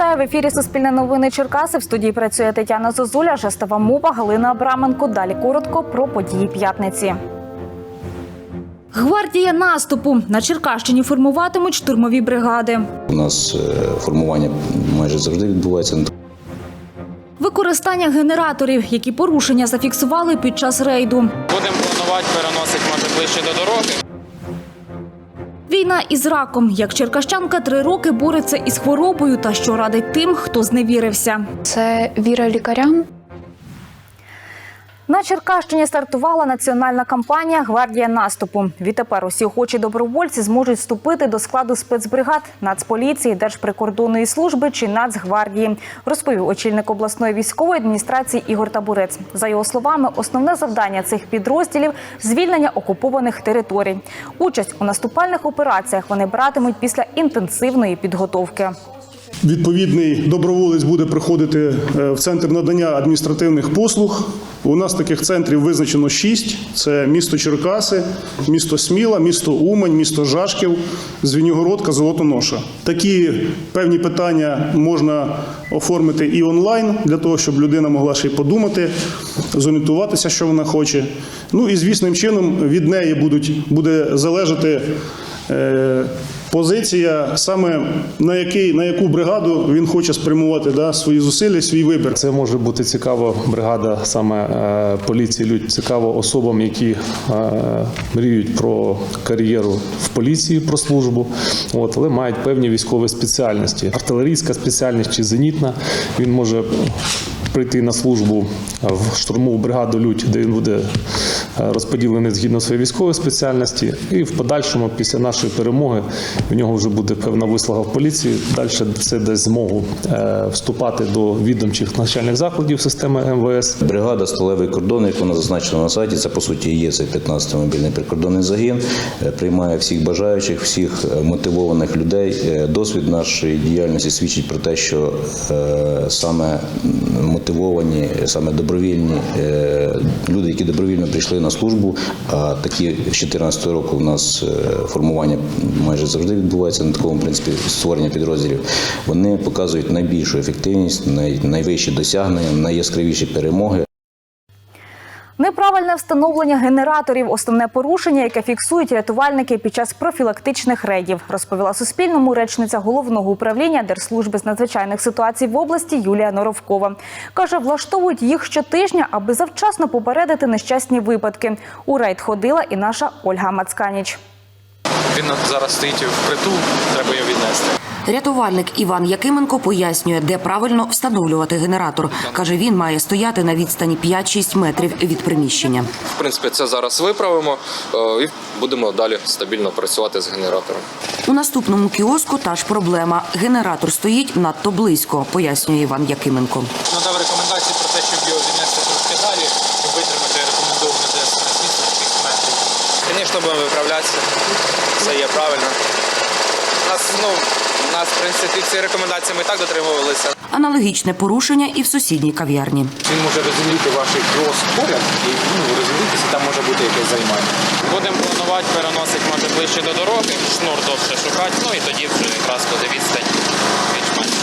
Вітаю в ефірі Суспільне новини Черкаси. В студії працює Тетяна Зозуля, жестова мова Галина Абраменко. Далі коротко про події п'ятниці. Гвардія наступу на Черкащині формуватимуть штурмові бригади. У нас е, формування майже завжди відбувається на Використання генераторів, які порушення зафіксували під час рейду. Будемо планувати переносити може ближче до дороги. Війна із раком. Як черкащанка три роки бореться із хворобою та що радить тим, хто зневірився. Це віра лікарям. На Черкащині стартувала національна кампанія Гвардія наступу. Відтепер усі охочі добровольці зможуть вступити до складу спецбригад Нацполіції, Держприкордонної служби чи Нацгвардії, розповів очільник обласної військової адміністрації Ігор Табурець. За його словами, основне завдання цих підрозділів звільнення окупованих територій. Участь у наступальних операціях вони братимуть після інтенсивної підготовки. Відповідний доброволець буде приходити е, в центр надання адміністративних послуг. У нас таких центрів визначено шість: це місто Черкаси, місто Сміла, місто Умань, місто Жашків, Звінігородка, Золотоноша. Такі певні питання можна оформити і онлайн для того, щоб людина могла ще й подумати, зорієнтуватися, що вона хоче. Ну і звісним чином від неї будуть буде залежати. е, Позиція саме на який на яку бригаду він хоче спрямувати да, свої зусилля, свій вибір. Це може бути цікава бригада саме е, поліції. Людь цікаво особам, які е, мріють про кар'єру в поліції, про службу, от але мають певні військові спеціальності. Артилерійська спеціальність чи зенітна. Він може прийти на службу в штурмову бригаду Людь, де він буде е, розподілений згідно своєї військової спеціальності, і в подальшому, після нашої перемоги, в нього вже буде певна вислуга в поліції. Далі це дасть змогу е, вступати до відомчих навчальних закладів системи МВС. бригада сталевий кордон, як вона зазначена на сайті. Це по суті є цей 15-й мобільний прикордонний загін. Е, Приймає всіх бажаючих, всіх мотивованих людей. Досвід нашої діяльності свідчить про те, що саме мотивовані, саме добровільні е, люди, які добровільно прийшли на службу. А такі з 14 року у нас е, формування майже завжди відбувається на такому принципі створення підрозділів. Вони показують найбільшу ефективність, найвищі досягнення, найяскравіші перемоги. Неправильне встановлення генераторів основне порушення, яке фіксують рятувальники під час профілактичних рейдів, розповіла Суспільному речниця головного управління Держслужби з надзвичайних ситуацій в області Юлія Норовкова. Каже, влаштовують їх щотижня, аби завчасно попередити нещасні випадки. У рейд ходила і наша Ольга Мацканіч. Він зараз стоїть впритул, треба його віднести. Рятувальник Іван Якименко пояснює, де правильно встановлювати генератор. Каже, він має стояти на відстані 5-6 метрів від приміщення. В принципі, це зараз виправимо е, і будемо далі стабільно працювати з генератором. У наступному кіоску та ж проблема. Генератор стоїть надто близько, пояснює Іван Якименко. Надав рекомендації про те, щоб його віднести трошки далі і витримати рекомендовану ДСНС відстань 6 метрів. Звісно, будемо виправлятися. Це є правильно. У нас, ну, у нас, в принципі, ці рекомендації ми і так дотримувалися. Аналогічне порушення і в сусідній кав'ярні. Він може розуміти ваш крос поряд і ну, розумітися, там може бути якесь займання. Будемо планувати переносити може ближче до дороги, шнур довше шукати, ну і тоді вже якраз буде відстань більш-менш.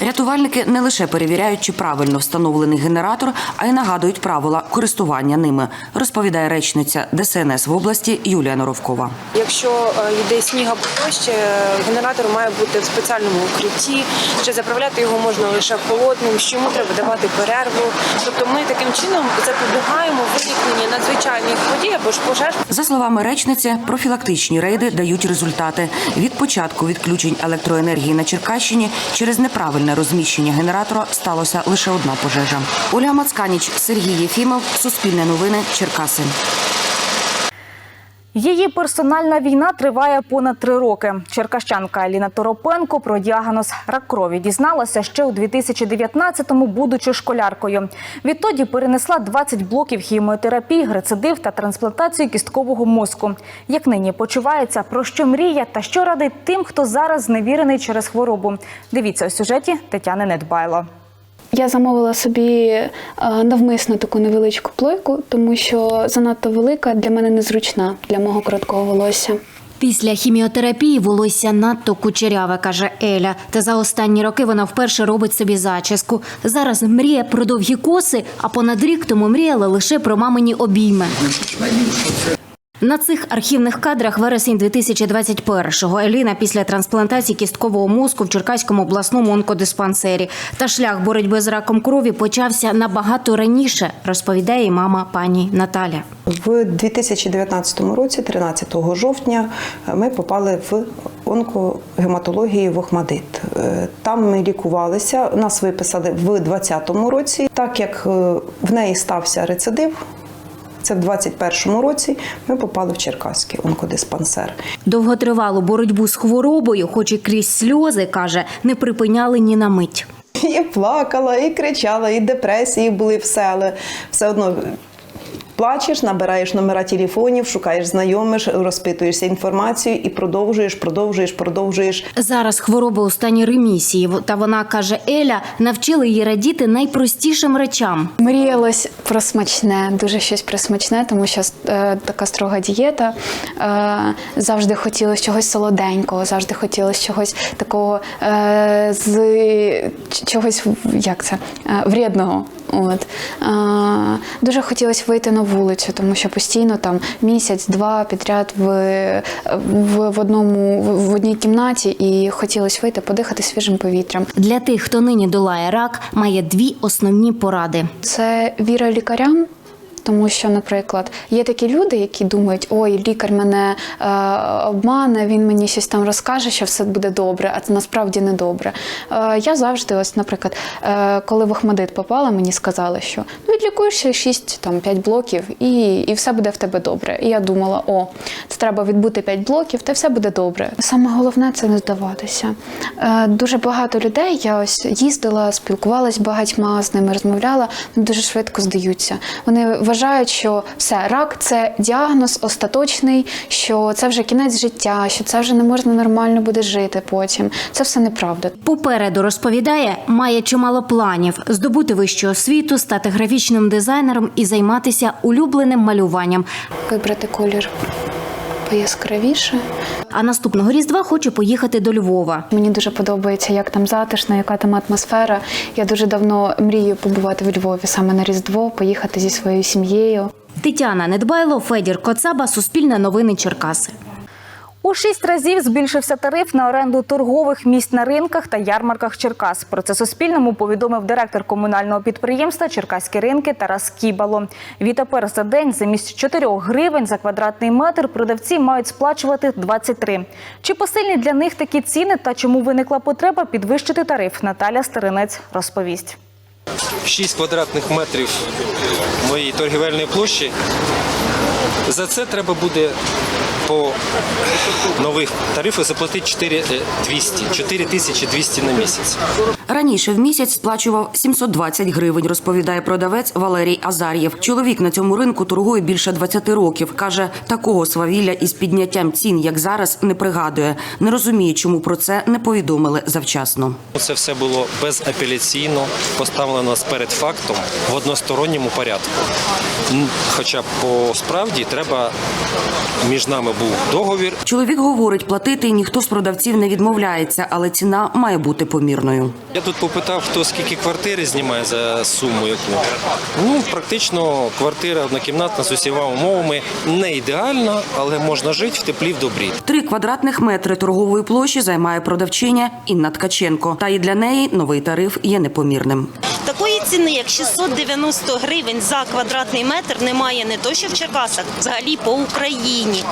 Рятувальники не лише перевіряють, чи правильно встановлений генератор, а й нагадують правила користування ними, розповідає речниця ДСНС в області Юлія Норовкова. Якщо е, йде сніг або дощ, е, генератор має бути в спеціальному укритті, що заправляти його можна лише холодним, що йому треба давати перерву. Тобто ми таким чином запобігаємо виникненню надзвичайних подій або ж пожеж. За словами речниці, профілактичні рейди дають результати. Від початку відключень електроенергії на Черкащині через неправильне розміщення генератора сталося лише одна пожежа. Оля Мацканіч, Сергій Єфімов, Суспільне новини, Черкаси. Її персональна війна триває понад три роки. Черкащанка Аліна Торопенко про діагноз рак крові дізналася ще у 2019-му, будучи школяркою. Відтоді перенесла 20 блоків хіміотерапії, рецидив та трансплантацію кісткового мозку. Як нині почувається, про що мріє та що радить тим, хто зараз зневірений через хворобу. Дивіться у сюжеті Тетяни Недбайло. Я замовила собі е, навмисно таку невеличку плойку, тому що занадто велика для мене незручна для мого короткого волосся. Після хіміотерапії волосся надто кучеряве, каже Еля. Та за останні роки вона вперше робить собі зачіску. Зараз мріє про довгі коси, а понад рік тому мріяла лише про мамині обійми. На цих архівних кадрах вересень 2021-го Еліна після трансплантації кісткового мозку в Черкаському обласному онкодиспансері. Та шлях боротьби з раком крові почався набагато раніше, розповідає мама пані Наталя. В 2019 році, 13 жовтня, ми попали в онкогематологію в Охмадит. Е, Там ми лікувалися. Нас виписали в 2020 році. Так як е, в неї стався рецидив, це в 2021 році ми попали в Черкаський онкодиспансер. Довготривалу боротьбу з хворобою, хоч і крізь сльози, каже, не припиняли ні на мить. І плакала, і кричала, і депресії були все, але все одно. Плачеш, набираєш номера телефонів, шукаєш знайомих, розпитуєшся інформацією і продовжуєш, продовжуєш, продовжуєш. Зараз хвороба у стані ремісії. Та вона каже, Еля навчила її радіти найпростішим речам. Мріялось про смачне, дуже щось про смачне, тому що е, така строга дієта. Е, завжди хотілося чогось солоденького, завжди хотілося чогось такого е, з чогось як це е, вредного. От. а, дуже хотілося вийти на вулицю, тому що постійно там місяць-два підряд в, в, в одному в, в одній кімнаті, і хотілося вийти, подихати свіжим повітрям. Для тих, хто нині долає рак, має дві основні поради. Це віра лікарям. Тому що, наприклад, є такі люди, які думають, ой, лікар мене е, обмане, він мені щось там розкаже, що все буде добре, а це насправді не добре. Е, я завжди, ось, наприклад, е, коли в Охмадит попала, мені сказали, що ну, відлікуєшся 6-5 блоків, і, і все буде в тебе добре. І я думала, о, це треба відбути 5 блоків, та все буде добре. Саме головне це не здаватися. Е, дуже багато людей, я ось їздила, спілкувалась багатьма з ними, розмовляла, вони дуже швидко здаються. Вони вважають, що все, рак це діагноз остаточний, що це вже кінець життя, що це вже не можна нормально буде жити потім. Це все неправда. Попереду розповідає, має чимало планів здобути вищу освіту, стати графічним дизайнером і займатися улюбленим малюванням. Вибрати колір пояскравіше. А наступного різдва хоче поїхати до Львова. Мені дуже подобається, як там затишно, яка там атмосфера. Я дуже давно мрію побувати в Львові саме на Різдво, поїхати зі своєю сім'єю. Тетяна Недбайло, Федір Коцаба, Суспільне новини Черкаси. У шість разів збільшився тариф на оренду торгових місць на ринках та ярмарках Черкас. Про це Суспільному повідомив директор комунального підприємства Черкаські ринки Тарас Кібало. Відтепер за день замість 4 гривень за квадратний метр продавці мають сплачувати 23. Чи посильні для них такі ціни та чому виникла потреба підвищити тариф? Наталя Старинець розповість. 6 квадратних метрів моєї торгівельної площі. За це треба буде по нових тарифах заплатити 4200, 4200 на місяць. Раніше в місяць сплачував 720 гривень, розповідає продавець Валерій Азар'єв. Чоловік на цьому ринку торгує більше 20 років. Каже, такого свавілля із підняттям цін, як зараз, не пригадує. Не розуміє, чому про це не повідомили завчасно. Це все було безапеляційно поставлено перед фактом в односторонньому порядку. Хоча по справді треба між нами був договір. Чоловік говорить, платити ніхто з продавців не відмовляється, але ціна має бути помірною. Я тут попитав, хто скільки квартири знімає за суму яку. Ну, практично квартира однокімнатна з усіма умовами не ідеальна, але можна жити в теплі в добрі. Три квадратних метри торгової площі займає продавчиня Інна Ткаченко. Та і для неї новий тариф є непомірним. Такої ціни, як 690 гривень за квадратний метр, немає не то, що в Черкасах, взагалі по Україні.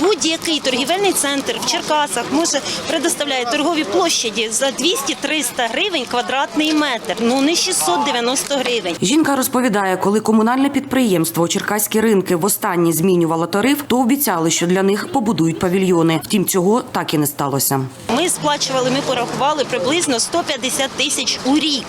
Будь-який торгівельний центр в Черкасах може предоставляє торгові площаді за 200-300 гривень квадратний метр. Ну не 690 гривень. Жінка розповідає, коли комунальне підприємство Черкаські ринки востаннє змінювало тариф, то обіцяли, що для них побудують павільйони. Втім, цього так і не сталося. Ми сплачували, ми порахували приблизно 150 тисяч у рік.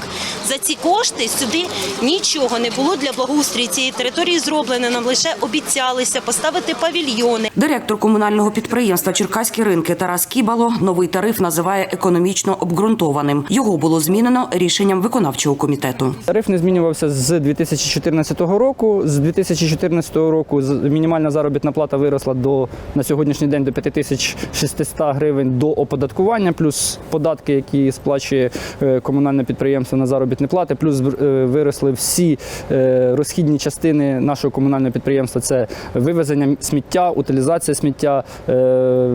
За ці кошти сюди. Нічого не було для благоустрою цієї території зроблено. Нам лише обіцялися поставити павільйони. Директор комунального підприємства Черкаські ринки Тарас Кібало новий тариф називає економічно обґрунтованим. Його було змінено рішенням виконавчого комітету. Тариф не змінювався з 2014 року. З 2014 року мінімальна заробітна плата виросла до на сьогоднішній день до 5600 гривень до оподаткування, плюс податки, які сплачує е, комунальне підприємство на заробітні плати, плюс е, виросли всі е, розхідні частини нашого комунального підприємства. Це вивезення сміття, утилізація сміття,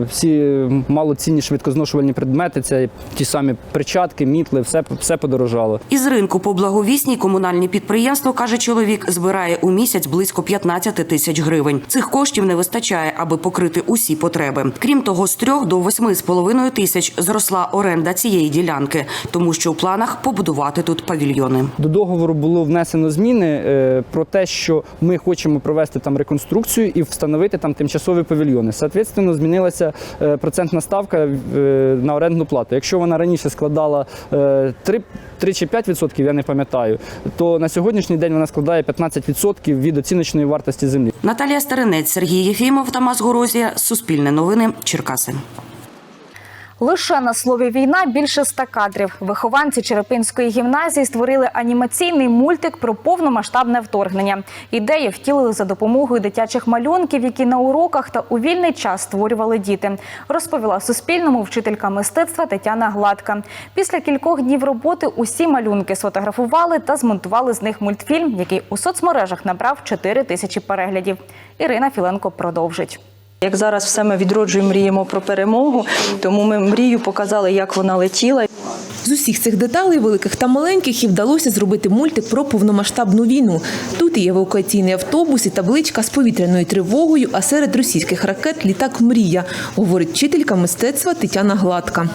всі малоцінні швидкозношувальні предмети, це ті самі перчатки, мітли, все, все подорожало. Із ринку по благовісній комунальне підприємство, каже чоловік, збирає у місяць близько 15 тисяч гривень. Цих коштів не вистачає, аби покрити усі потреби. Крім того, з 3 до 8,5 тисяч зросла оренда цієї ділянки, тому що у планах побудувати тут павільйони. До договору було внесено зміни е, про те, що ми хочемо провести там реконструкцію і встановити там тимчасові павільйони. Соответственно, змінилася е, процентна ставка е, на орендну плату. Якщо вона раніше складала 3, 3 чи 5%, я не пам'ятаю, то на сьогоднішній день вона складає 15% від оціночної вартості землі. Наталія Старинець, Сергій Єфімов, Тамас Горозія. Суспільне новини. Черкаси. Лише на слові війна більше ста кадрів. Вихованці Черепинської гімназії створили анімаційний мультик про повномасштабне вторгнення. Ідею втілили за допомогою дитячих малюнків, які на уроках та у вільний час створювали діти. Розповіла Суспільному вчителька мистецтва Тетяна Гладка. Після кількох днів роботи усі малюнки сфотографували та змонтували з них мультфільм, який у соцмережах набрав 4 тисячі переглядів. Ірина Філенко продовжить. Як зараз все ми відроджуємо, мріємо про перемогу, тому ми мрію показали, як вона летіла. З усіх цих деталей, великих та маленьких, і вдалося зробити мультик про повномасштабну війну. Тут і евакуаційний автобус, і табличка з повітряною тривогою, а серед російських ракет літак Мрія, говорить вчителька мистецтва Тетяна Гладка.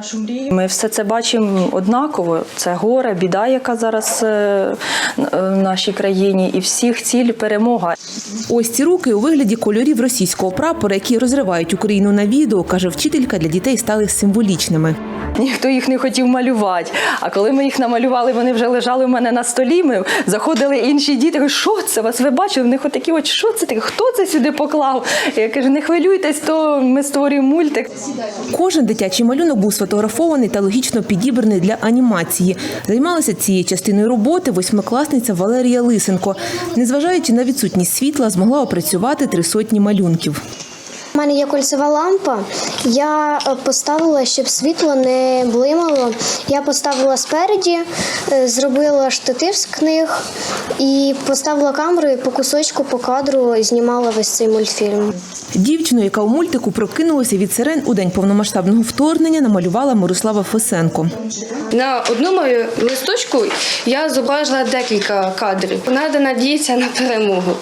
Ми все це бачимо однаково. Це горе, біда, яка зараз е, в нашій країні, і всіх ціль перемога. Ось ці руки у вигляді кольорів російського прапора, які розривають Україну на відео, каже вчителька, для дітей стали символічними. Ніхто їх не хотів малювати. А коли ми їх намалювали, вони вже лежали у мене на столі. Ми заходили інші діти. кажуть, що це вас? Ви бачили? В них отакі, от що це таке? Хто це сюди поклав? Я кажу, не хвилюйтесь, то ми створюємо мультик. Кожен дитячий малюнок був сфотографований та логічно підібраний для анімації. Займалася цією частиною роботи восьмикласниця Валерія Лисенко. Незважаючи на відсутність світла, змогла опрацювати три сотні малюнків. Мене є кольцева лампа. Я е, поставила, щоб світло не блимало. Я поставила спереді, е, зробила штатив з книг і поставила камеру і по кусочку, по кадру знімала весь цей мультфільм. Дівчину, яка у мультику прокинулася від сирен у день повномасштабного вторгнення, намалювала Мирослава Фесенко. На одному листочку я зображила декілька кадрів. Треба надіятися на перемогу.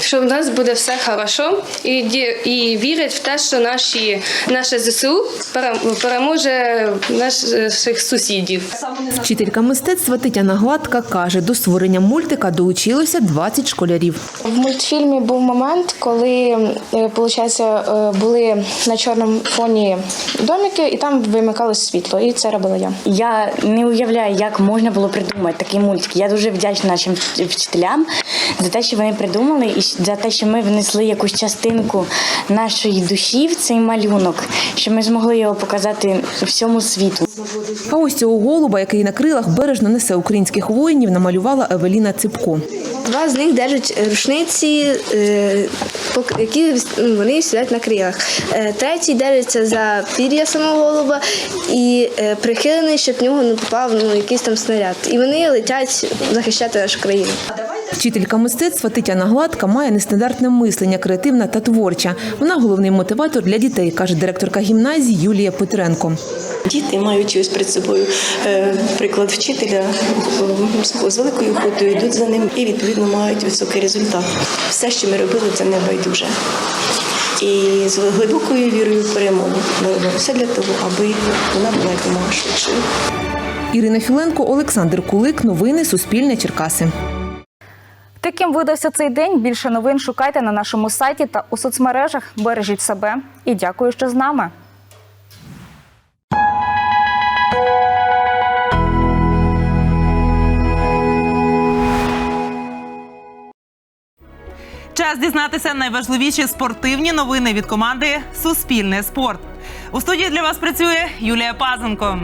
Що в нас буде все хорошо, і і вірить в те, що наші наше ЗСУ переможе наших сусідів. Вчителька мистецтва Тетяна Гладка каже, до створення мультика долучилося 20 школярів. В мультфільмі був момент, коли виходить, були на чорному фоні домики, і там вимикалося світло. І це робила я. Я не уявляю, як можна було придумати такий мультик. Я дуже вдячна нашим вчителям за те, що вони придумали, і за те, що ми внесли якусь частинку нашої душі в цей малюнок, що ми змогли його показати всьому світу. А ось цього голуба, який на крилах бережно несе українських воїнів, намалювала Евеліна Ципко. Два з них держать рушниці, е, пок- які ну, вони сидять на крилах. Е, Третій держиться за пір'я самого голуба і е, прихилений, щоб в нього не попав ну, якийсь там снаряд. І вони летять захищати нашу країну. Вчителька мистецтва Тетяна Гладка має нестандартне мислення, креативна та творча. Вона головний мотиватор для дітей, каже директорка гімназії Юлія Петренко. Діти, маючи ось перед собою е, приклад вчителя е, з великою охотою йдуть за ним і відповідно мають високий результат. Все, що ми робили, це не байдуже. І з глибокою вірою в перемогу ми робимо все для того, аби вона була якомога швидшою. Ірина Філенко, Олександр Кулик. Новини Суспільне Черкаси. Таким видався цей день. Більше новин шукайте на нашому сайті та у соцмережах. Бережіть себе і дякую, що з нами. Час дізнатися найважливіші спортивні новини від команди Суспільне спорт у студії для вас працює Юлія Пазенко.